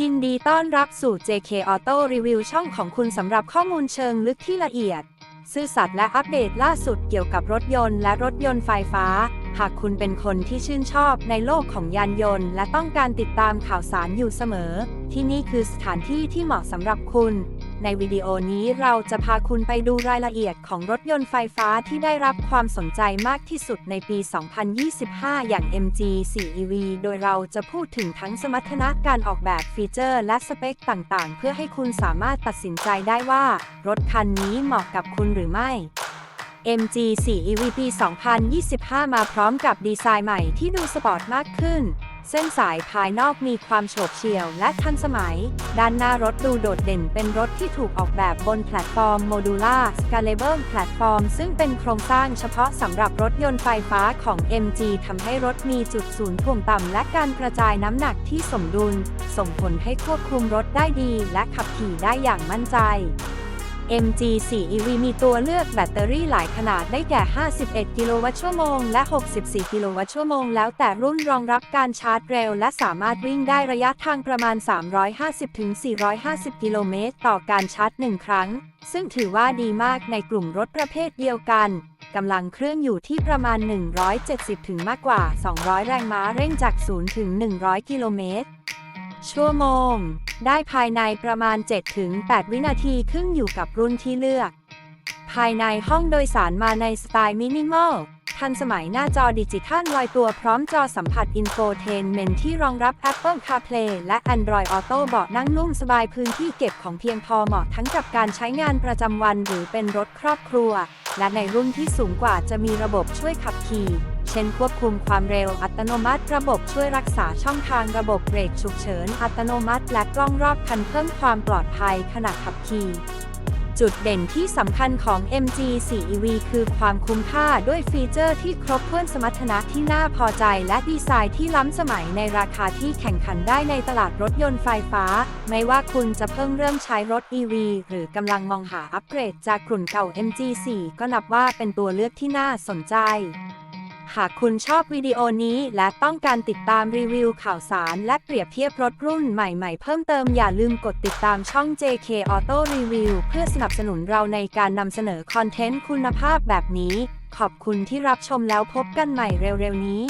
ยินดีต้อนรับสู่ JK Auto Review ช่องของคุณสำหรับข้อมูลเชิงลึกที่ละเอียด ซื่อสัตย์และอัปเดตล่าสุดเกี่ยวกับรถยนต์และรถยนต์ไฟฟ้า หากคุณเป็นคนที่ชื่นชอบในโลกของยานยนต์ และต้องการติดตามข่าวสารอยู่เสมอ ที่นี่คือสถานที่ที่เหมาะสำหรับคุณ ในวิดีโอนี้เราจะพาคุณไปดูรายละเอียดของรถยนต์ไฟฟ้าที่ได้รับความสนใจมากที่สุดในปี 2025 อย่าง MG 4 EV โดยเราจะพูดถึงทั้งสมรรถนะการออกแบบฟีเจอร์และสเปคต่างๆ เพื่อให้คุณสามารถตัดสินใจได้ว่า รถคันนี้เหมาะกับคุณหรือไม่ MG 4 EV ปี 2025 มาพร้อมกับดีไซน์ใหม่ที่ดูสปอร์ตมากขึ้น เส้นสายภายนอกมีความโฉบเฉี่ยวและทันสมัย ด้านหน้ารถดูโดดเด่นเป็นรถที่ถูกออกแบบบนแพลตฟอร์ม Modular Scalable Platform ซึ่งเป็นโครงสร้างเฉพาะสำหรับรถยนต์ไฟฟ้าของ MG ทำให้รถมีจุดศูนย์ถ่วงต่ำและการกระจายน้ำหนักที่สมดุล ส่งผลให้ควบคุมรถได้ดีและขับขี่ได้อย่างมั่นใจ MG 4 EV มีตัวเลือกแบตเตอรี่หลายขนาดได้แก่ 51 กิโลวัตต์ชั่วโมง และ 64 กิโลวัตต์ชั่วโมง แล้วแต่รุ่นรองรับการชาร์จเร็ว และสามารถวิ่งได้ระยะทางประมาณ 350-450 กิโลเมตร ต่อการชาร์จ 1 ครั้ง ซึ่งถือว่าดีมากในกลุ่มรถประเภทเดียวกันกำลังเครื่องอยู่ที่ประมาณ 170 ถึงมากกว่า 200 แรงม้าเร่งจาก 0 ถึง 100 กิโลเมตร ชั่วโมง ได้ภายในประมาณ 7-8 วินาทีขึ้นอยู่กับรุ่นที่เลือก ภายในห้องโดยสารมาในสไตล์มินิมอลทันสมัยหน้าจอดิจิทัลลอยตัวพร้อมจอสัมผัสอินโฟเทนเมนที่รองรับ Apple CarPlay และ Android Auto เบาะนั่งนุ่มสบายพื้นที่เก็บของเพียงพอเหมาะทั้งกับการใช้งานประจำวันหรือเป็นรถครอบครัว และในรุ่นที่สูงกว่าจะมีระบบช่วยขับขี่ ช่นควบคุมความเร็วอัตโนมัติ ระบบช่วยรักษาช่องทางระบบเบรกฉุกเฉิน อัตโนมัติ และกล้องรอบคันเพิ่มความปลอดภัยขณะขับขี่จุดเด่นที่สำคัญของ MG 4 EV คือความคุ้มค่าด้วยฟีเจอร์ที่ครบถ้วนสมรรถนะที่น่าพอใจ และดีไซน์ที่ล้ำสมัยในราคาที่แข่งขันได้ในตลาดรถยนต์ไฟฟ้า ไม่ว่าคุณจะเพิ่งเริ่มใช้รถ EV หรือกำลังมองหาอัปเกรดจากกลุ่นเก่า MG 4 ก็นับว่าเป็นตัวเลือกที่น่าสนใจ หากคุณชอบวิดีโอนี้และต้องการติดตามรีวิวข่าวสารและเปรียบเทียบรถรุ่นใหม่ๆ เพิ่มเติมอย่าลืมกดติดตามช่อง JK Auto Review เพื่อสนับสนุนเราในการนำเสนอคอนเทนต์คุณภาพแบบนี้ ขอบคุณที่รับชมแล้วพบกันใหม่เร็วๆนี้